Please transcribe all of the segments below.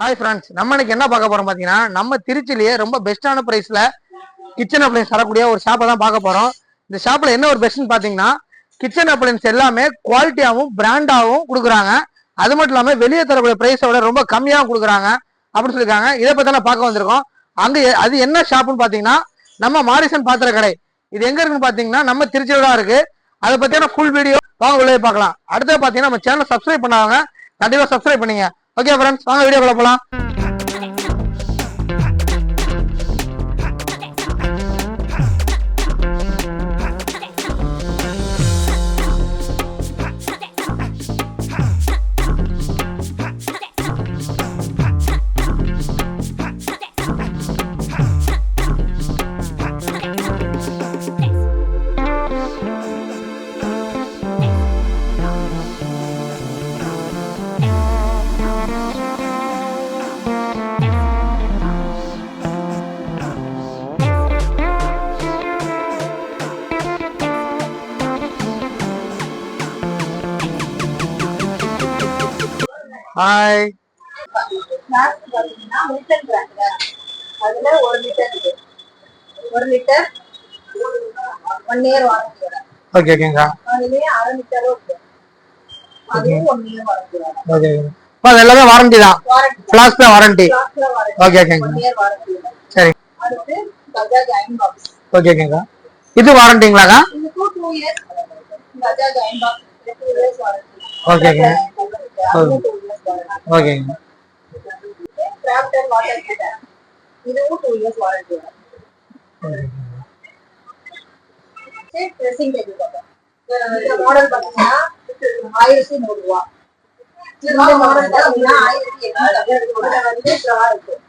Hi friends நம்ம இன்னைக்கு என்ன பார்க்க போறோம் பாத்தீங்கன்னா நம்ம திருச்சிலேயே ரொம்ப பெஸ்டான பிரைஸ்ல கிச்சன் அப்ளைன்ஸ் தரக்கூடிய ஒரு ஷாப்பை தான் பார்க்க போறோம். இந்த ஷாப்ல என்ன ஒரு பெஸ்ட்னு பாத்தீங்கன்னா கிச்சன் அப்ளைன்ஸ் எல்லாமே குவாலிட்டியாகவும் பிராண்டாகவும் கொடுக்குறாங்க. அது மட்டும் இல்லாம வெளியே தரக்கூடிய பிரைஸோட ரொம்ப கம்மியாகவும் கொடுக்குறாங்க அப்படின்னு சொல்லியிருக்காங்க. இதை பத்தி தான் பார்க்க வந்திருக்கோம். அங்க அது என்ன ஷாப்புன்னு பாத்தீங்கன்னா நம்ம மாரிசன் பாத்திர கடை இது எங்க இருக்குன்னு பாத்தீங்கன்னா நம்ம திருச்சியில தான் இருக்கு. அதை பத்தியான ஃபுல் வீடியோ வாங்க உள்ளே பார்க்கலாம். அடுத்தது பாத்தீங்கன்னா நம்ம சேனல் சப்ஸ்கிரைப் பண்ணாங்க கண்டிப்பா சப்ஸ்கிரைப் பண்ணீங்க. ஓகே ஃப்ரெண்ட்ஸ் வாங்க வீடியோ போகலாம் ஹாய் ஸ்நாக்ஸ் பார்த்தீங்கன்னா அதுல ஒரு லிட்டர் இருக்கு ஒரு litre one year warranty okay ஓகேங்க அதுலயே அரை லிட்டரும் இருக்கு அதுவும் ஒன் இயர் ஓகே அது எல்லாமே வாரண்டி தான். வாரண்டி வாரண்டி ஓகே ஓகேங்க சரி அடுத்து பஜாஜ் அயன் பாக்ஸ் ஓகே ஓகேங்க இது வாரண்டிங்களாக்கா இதுக்கும் years Bajaj iron box years warranty ஓகேங்க வாட்டர் ஹீட்டர் இதுவும் டூ இயர்ஸ் வாரண்டியோட ட்ரெஸ்ஸிங் டேபிள் பார்ப்போம் இந்த மாடல் பார்த்தீங்கன்னா ஆயிரத்தி நூறு ரூபா இந்த மாடல் பார்த்தீங்கன்னா ஆயிரத்தி எட்நூறு. வந்து ட்ரா இருக்கும்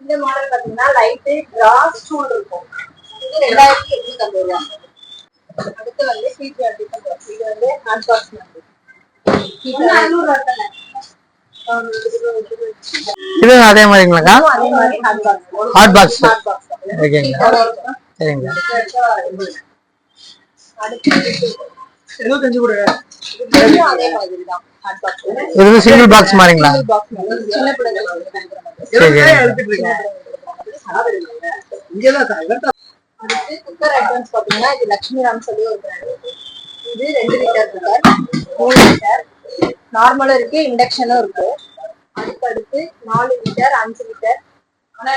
இந்த மாடல் பார்த்தீங்கன்னா லைட்டு ட்ரா ஸ்டூல் இருக்கும். இது ரெண்டாயிரத்தி எட்நூத்தி ஐம்பது ரூபா அடுத்து வந்து பாக்ஸ் இது வந்து ஹேண்ட் பாக்ஸ் இது அதே மாதிரிங்களாக்கா அதே மாதிரி hand box Hot box. Hot box ஓகேங்க. சரிங்க. எழுபத்தஞ்சு கூட. அதே மாதிரி தான் ஹாட் பாக்ஸ் இது சிங்கிள் பாக்ஸ் மாதிரிங்களா அடுத்து குக்கர் ஐட்டம்ஸ் பாத்தீங்கன்னா இது லட்சுமி ராம் சொல்லி ஒரு பிராண்ட் இது ரெண்டு லிட்டர் குக்கர் மூணு லிட்டர் நார்மலும் இருக்கு இண்டக்ஷனும் இருக்கு. அடுத்து அடுத்து நாலு லிட்டர் அஞ்சு லிட்டர்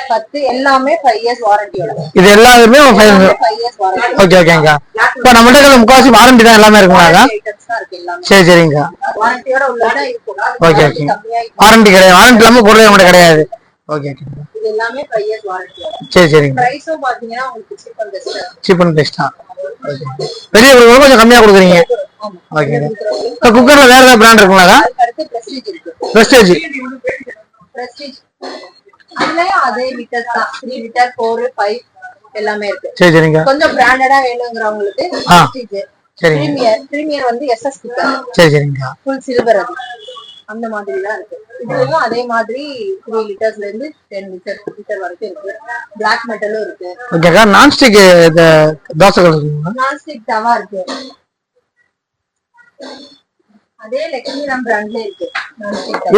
பத்து எல்லாமே ஃபைவ் இயர்ஸ் வாரண்டியோட இது எல்லாருமே ஃபைவ் இயர்ஸ் வாரண்டி ஓகே ஓகேங்க இப்போ நம்மகிட்ட முக்காவாசி வாரண்டி தான் எல்லாமே இருக்குங்களாக்கா ஐட்டம்ஸ் தான் இருக்கு எல்லாமே. சரி சரிங்க வாரண்டியோட ஓகே ஓகே. வாரண்டி கிடையாது. வாரண்டி இல்லாம பொருள் நம்மகிட்ட கிடையாது. ஓகே ஓகே இது எல்லாமே ஃபைவ் இயர்ஸ் வாரண்டியோட சரி சரிங்க. பிரைஸும் பாத்தீங்கன்னா உங்களுக்கு cheap and best cheap and பெஸ்டா ஓகே பெரிய பொருள் கொஞ்சம் கம்மியா கொடுக்குறீங்க. ஓகே குக்கர்ல வேற ஏதாவது பிராண்ட் அடுத்து பிரஸ்டீஜ் அதே லிட்டர் தான். த்ரீ லிட்டர் ஃபோர் ஃபைவ் எல்லாமே இருக்கு. சரி சரிங்க. கொஞ்சம் பிராண்டடா வேணுங்கிறவங்களுக்கு சரிங்க. பிரீமியர் பிரீமியர் வந்து எஸ்எஸ் குக்கர் சரி சரிங்க. ஃபுல் சில்வர் அது. அந்த மாதிரி தான் இருக்கு. இதுலயும் அதே மாதிரி த்ரீ லிட்டர்ஸ்ல இருந்து டென் லிட்டர் லிட்டர் வரைக்கும் இருக்கு. பிளாக் மெட்டலும் இருக்கு. ஓகேக்கா நான்ஸ்டிக் தோசை கல் இருக்குங்களா நான்ஸ்டிக் தவா இருக்கு. அதே லட்சுமி ராம் பிராண்ட்ல இருக்கு.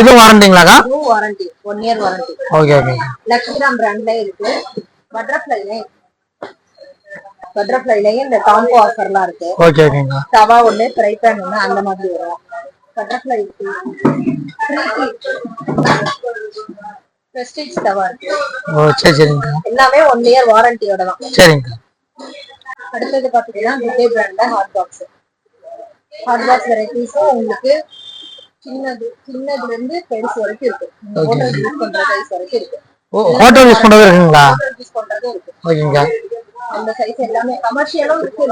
இது வாரண்டிங்களாக்கா இதுவும் warranty one year warranty okay okay Lakshmiram பிராண்ட்ல இருக்கு. பட்டர்ஃபிளைலயும் பட்டர்ஃபிளைலயும் இந்த காம்போ ஆஃபர்லாம் இருக்கு. ஓகே ஓகேங்க தவா ஒண்ணு ஃப்ரை பேன் ஒண்ணு அந்த மாதிரி வரும். பட்டர்ஃபிளை பிரஸ்டீஜ் தவா இருக்கு. ஓ சரி சரிங்க. எல்லாமே ஒன் இயர் வாரண்டியோட தான். சரிங்க. அடுத்தது பாத்தீங்கன்னா குட்டே பிராண்ட்ல ஹாட் பாக்ஸ் ஹாட் பாக்ஸ் வெரைட்டிஸும் உங்களுக்கு சின்னது சின்னதுல இருந்து பெருசு வரைக்கும் இருக்கு. ஹோட்டல் யூஸ் பண்ற சைஸ் வரைக்கும் இருக்கு. ஹோட்டல் யூஸ் பண்றது இருக்குங்களா? ஹோட்டல் யூஸ் பண்றதும் இருக்கு. ஓகேங்க. அந்த சைஸ் எல்லாமே கமர்ஷியலும் இருக்கு.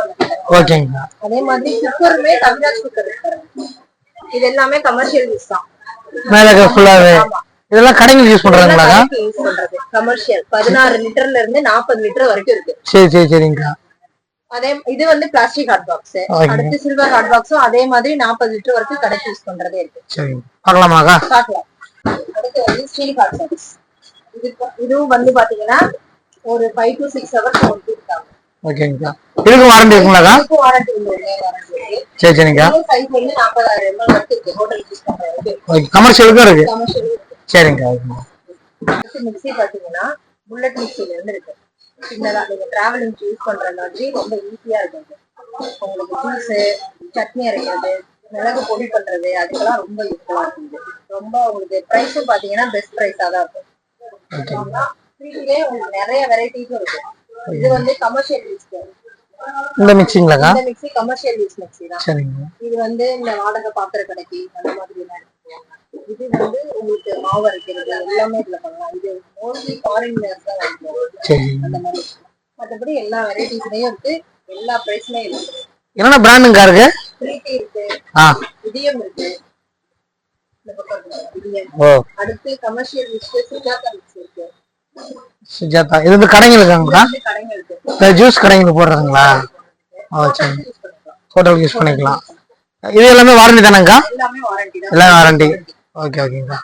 ஓகேங்க. அதே மாதிரி குக்கருமே கவிராஜ் குக்கர் இது எல்லாமே கமர்ஷியல் யூஸ் தான். மேல ஃபுல்லாவே. இதெல்லாம் கடைகள் யூஸ் பண்றாங்களாக்கா யூஸ் பண்றது. கமர்ஷியல் பதினாறு லிட்டர்ல இருந்து நாற்பது லிட்டர் வரைக்கும் இருக்கு. சரி சரி சரிங்க. அதே இது வந்து பிளாஸ்டிக் ஹாட் பாக்ஸ். அடுத்து சில்வர் ஹாட் பாக்ஸும் அதே மாதிரி நாற்பது லிட்டர் வரைக்கும் கடைக்கு யூஸ் பண்றதே இருக்கு. சரிங்க. பார்க்கலாமாக்கா? பார்க்கலாம். அடுத்து வந்து ஸ்டீல் ஹாட் பாக்ஸ் இது இதுவும் வந்து பாத்தீங்கன்னா ஒரு ஃபைவ் டு சிக்ஸ் ஹவர்ஸ் இருக்காங்க ஓகேங்கக்கா இதுக்கும் வாரண்டி இருக்குங்களாக்கா? இதுக்கும் வாரண்டி உண்டு. வாரண்டி இருக்கு சரி சரிங்கக்கா இருக்கு. கமர்ஷியலுக்கும் இருக்கு. இருக்கு. சரிங்கக்கா மிக்ஸி பாத்தீங்கன்னா புல்லட் மிக்ஸில இருந்து இருக்கு. சின்னதா நீங்க டிராவலிங் யூஸ் பண்ற மாதிரி ரொம்ப ஈஸியா இருக்கும். இது. உங்களுக்கு ஜூஸ் சட்னி அரைக்கிறது மிளகு பொடி பண்றது அதுக்கெல்லாம் ரொம்ப யூஸ்ஃபுல்லா இருக்கும் இது. ரொம்ப உங்களுக்கு பிரைஸும் பாத்தீங்கன்னா பெஸ்ட் பிரைஸா தான் இருக்கும். உங்களுக்கு நிறைய வெரைட்டிஸும் இருக்கு. இது வந்து கமர்ஷியல் யூஸ் இந்த மிக்சிங்களாக்கா இந்த மிக்ஸி கமர்ஷியல் யூஸ் மிக்ஸி தான். சரிங்க. இது வந்து இந்த வாடகை பாத்திர கடைக்கு அந்த மாதிரி எல்லாம் இது வந்து உங்களுக்கு மாவு அரைக்கிறது எல்லாமே இதுல பண்ணலாம். இது மோஸ்ட்லி ஃபாரினர்ஸ் தான் வாங்குவாங்க சரி அந்த மாதிரி. மற்றபடி எல்லா வெரைட்டிஸ்லயும் இருக்கு. எல்லா பிரைஸ்லயும் இருக்கு. என்னென்ன பிராண்டுங்கக்கா இருக்கு? பிரீத்தி இருக்கு. ஆ. இதயம் இருக்கு. அடுத்து கமர்ஷியல் மிக்ஸ் சுஜாதா மிக்ஸ் இருக்கு. சுஜாதா. இது வந்து கடைங்க இருக்காங்களா இது கடைங்க இருக்கு. இந்த ஜூஸ் கடைங்க போடுறதுங்களா? ஓ சரி. ஹோட்டலுக்கு யூஸ் பண்ணிக்கலாம். இது எல்லாமே வாரண்டி தானேங்கக்கா எல்லாமே வாரண்டி ஓகே ஓகேங்கக்கா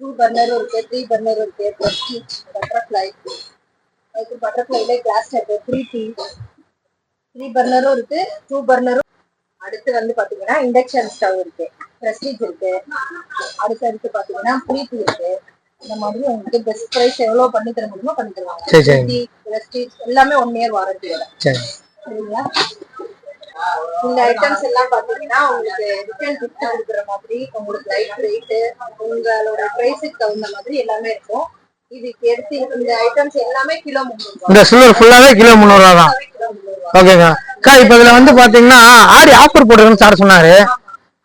டூ பர்னரும் இருக்கு த்ரீ பர்னரும் இருக்கு பட்டர்ஃப்ளை அதுக்கு பட்டர்ஃப்ளைல கிளாஸ் இருக்கு த்ரீ டீ த்ரீ பர்னரும் இருக்கு டூ பர்னரும் அடுத்து வந்து பாத்தீங்கன்னா இண்டக்ஷன் ஸ்டவ் இருக்கு பிரஸ்டீஜ் இருக்கு. அடுத்து அடுத்து பாத்தீங்கன்னா ப்ரீத்தி இருக்கு. இந்த மாதிரி உங்களுக்கு பெஸ்ட் பிரைஸ் எவ்வளவு பண்ணி தர முடியுமோ பண்ணி தருவாங்க. எல்லாமே ஒன் இயர் வாரண்டியோட சரி. சரிங்களா? இந்த ஐட்டம்ஸ் எல்லாம் பாத்தீங்கன்னா உங்களுக்கு ரிட்டர்ன் கிஃப்ட் கொடுக்குற மாதிரி உங்களுக்கு லைட் வெயிட் உங்களோட பிரைஸுக்கு தகுந்த மாதிரி எல்லாமே இருக்கும். இதுக்கு எடுத்து இந்த ஐட்டம்ஸ் எல்லாமே கிலோ முந்நூறு இந்த சில்வர் ஃபுல்லாவே கிலோ முந்நூறுவா தான். அக்கா இப்போ இதுல வந்து பாத்தீங்கன்னா ஆடி ஆஃபர் போட்டுருக்குன்னு சார் சொன்னாரு.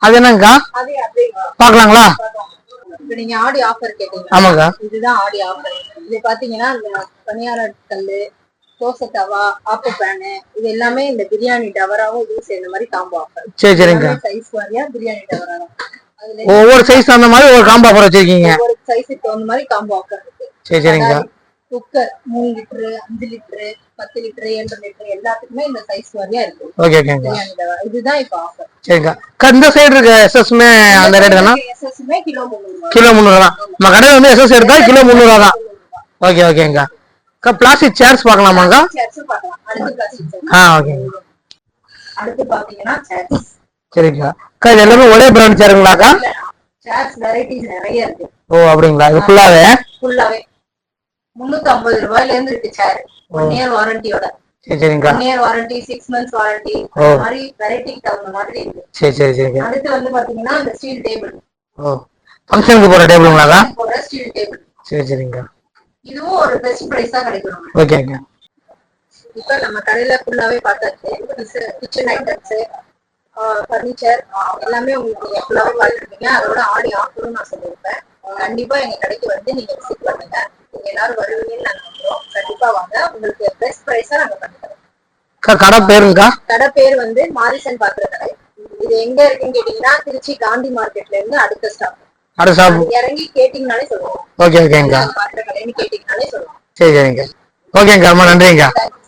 அது என்னங்கக்கா பாக்கலாங்களா இப்ப நீங்க ஆடி ஆஃபர் கேட்டீங்க ஆமாக்கா இதுதான் ஆடி ஆஃபர் இது பாத்தீங்கன்னா இந்த பனியார கல்லு தோசை தவா ஆப்ப பேனு இது எல்லாமே இந்த பிரியாணி டவராவும் இதுவும் சேர்ந்த மாதிரி காம்போ ஆஃபர் சரி சரிங்கக்கா சைஸ் வாரியா பிரியாணி டவரா? ஒவ்வொரு சைஸ் அந்த மாதிரி ஒரு காம்போ ஆஃபர் வச்சிருக்கீங்க. ஒவ்வொரு சைஸுக்கு தகுந்த மாதிரி காம்போ ஆஃபர் இருக்கு. சரி சரிங்கக்கா குக்கர் மூணு லிட்டரு அஞ்சு லிட்டரு பத்து லிட்டரு ஏழு லிட்டரு எல்லாத்துக்குமே இந்த சைஸ் வாரியா இருக்கு. ஓகே டவா இதுதான் இப்ப ஆஃபர் அக்கா இந்த சைடு இருக்க எஸ்எஸ்மே அந்த ரேட் தானா? எஸ்எஸ்மே கிலோ முந்நூறு கிலோ முந்நூறு தான். நம்ம கடையில் வந்து எஸ்எஸ் எடுத்தா கிலோ முந்நூறுவா தான். ஓகே ஓகேங்கக்கா அக்கா. பிளாஸ்டிக் சேர்ஸ் பார்க்கலாமாங்கக்கா சேர்ஸும் பார்க்கலாம். அடுத்து plastic chair. ஆ ஓகேங்க அடுத்து பாத்தீங்கன்னா சேர்ஸ் அக்கா இது எல்லாமே ஒரே பிராண்ட் சேருங்களாக்கா சேர்ஸ் வெரைட்டிஸ் நிறைய இருக்கு. ஓ அப்படிங்களா? இது ஃபுல்லாவே ஃபுல்லாவே முன்னூத்தி ஐம்பது ரூபாயில இருந்து இருக்கு chair one year வாரண்டியோட one year warranty six months warranty. அந்த மாதிரி வெரைட்டிக்கு தகுந்த மாதிரி இருக்கு. சரி சரி சரிங்க அடுத்து வந்து பாத்தீங்கன்னா இந்த ஸ்டீல் டேபிள் ஃபங்க்ஷனுக்கு போகிற டேபிளுங்களாக்கா போடுற ஸ்டீல் டேபிள் சரி சரிங்கக்கா இதுவும் ஒரு பெஸ்ட் பிரைஸா கிடைக்கும். ஓகேங்க இப்ப நம்ம கடையில ஃபுல்லாவே பார்த்தாச்சு கிச்சன் ஐட்டம்ஸ் ஃபர்னிச்சர் எல்லாமே உங்களுக்கு ஃபுல்லாவே பார்த்துருப்பீங்க அதோட ஆடி ஆஃபரும் நான் சொல்லியிருப்பேன். கண்டிப்பா எங்க கடைக்கு வந்து நீங்க விசிட் பண்ணுங்க. நீங்க எல்லாரும் வருவீங்கன்னு நாங்க நம்புறோம். கண்டிப்பா வாங்க. உங்களுக்கு பெஸ்ட் பிரைஸா நாங்க பண்ணி தரோம். அக்கா கடை பேருங்கக்கா? கடை பேர் வந்து மாரிசன் பாத்திர கடை இது எங்க இருக்குன்னு கேட்டீங்கன்னா திருச்சி காந்தி மார்க்கெட்ல இருந்து அடுத்த ஸ்டாப் அடுத்த இறங்கி கேட்டீங்கனாலே சொல்லுவோம். ஓகே ஓகேங்கக்கா. பாத்திர கடைன்னு கேட்டீங்கனாலே சொல்லுவோம். சரி சரிங்க ஓகேங்கக்கா. ரொம்ப you.